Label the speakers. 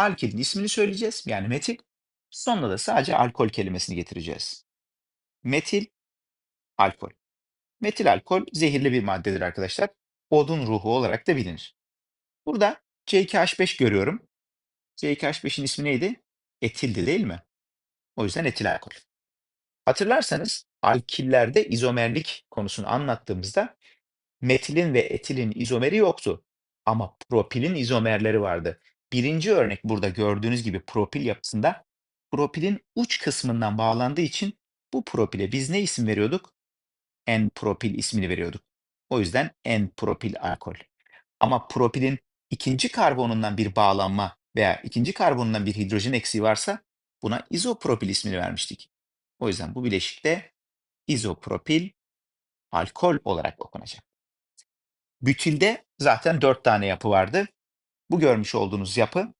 Speaker 1: alkilin ismini söyleyeceğiz, yani metil. Sonuna da sadece alkol kelimesini getireceğiz. Metil, alkol. Metil alkol zehirli bir maddedir arkadaşlar. Odun ruhu olarak da bilinir. Burada C2H5 görüyorum. C2H5'in ismi neydi? Etildi değil mi? O yüzden etil alkol. Hatırlarsanız alkillerde izomerlik konusunu anlattığımızda metilin ve etilin izomeri yoktu. Ama propilin izomerleri vardı. Birinci örnek burada gördüğünüz gibi propil yapısında propilin uç kısmından bağlandığı için bu propile biz ne isim veriyorduk? N-propil ismini veriyorduk. O yüzden N-propil alkol. Ama propilin ikinci karbonundan bir bağlanma veya ikinci karbonundan bir hidrojen eksiği varsa buna izopropil ismini vermiştik. O yüzden bu bileşik de izopropil alkol olarak okunacak. Bütilde zaten dört tane yapı vardı. Bu görmüş olduğunuz yapı